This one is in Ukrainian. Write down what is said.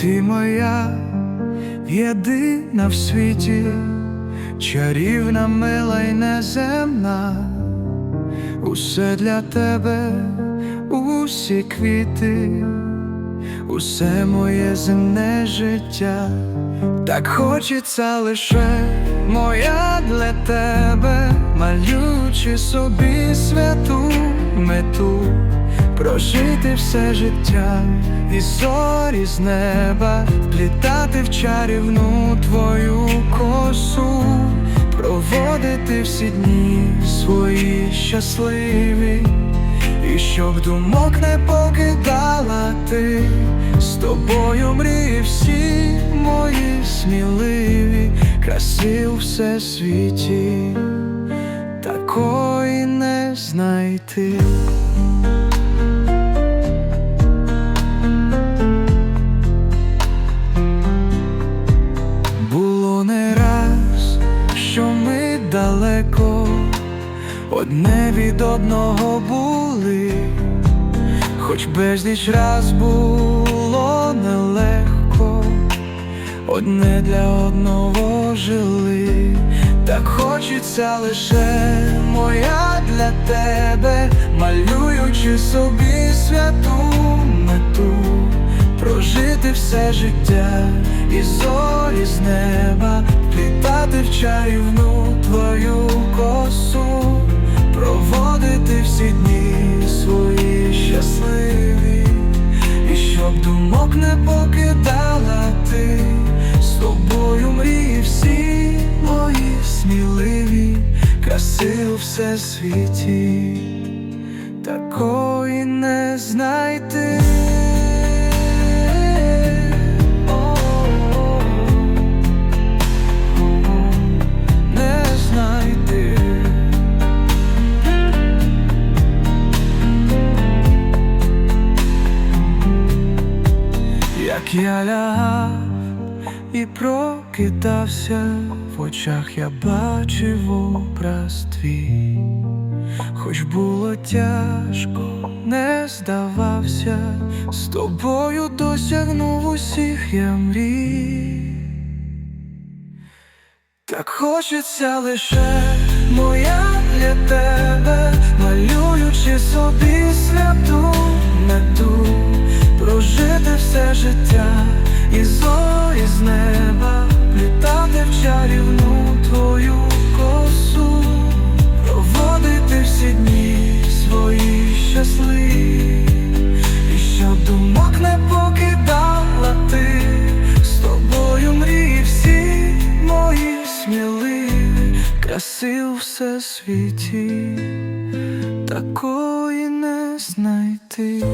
Ти моя єдина в світі, чарівна, мила й неземна, усе для тебе, усі квіти, усе моє земне життя, так хочеться лише моя для тебе, малюючи собі святу мету прожити все життя і зорі з неба, плітати в чарівну твою косу, проводити всі дні свої щасливі, і щоб думок не покидала ти, з тобою мрії всі мої сміливі, краси у всесвіті, такої не знайти. Одне від одного були, хоч безліч раз було нелегко, одне для одного жили, так хочеться лише моя для тебе, малюючи собі святу мету прожити все життя і зорі з неба, плітати в чарівну твою не покидала ти, з тобою мрії всі мої сміливі, краси у всесвіті, такої не знайти. Я лягав і прокидався, в очах я бачив образ твій, хоч було тяжко, не здавався, з тобою досягнув усіх я мрій. Так хочеться лише моя для тебе, малюючи собі життя і зорі з неба, плітати в чарівну твою косу, проводити всі дні свої щасливі, і щоб думок не покидала ти, з тобою мрії всі мої сміливі, краси у всесвіті, такої не знайти.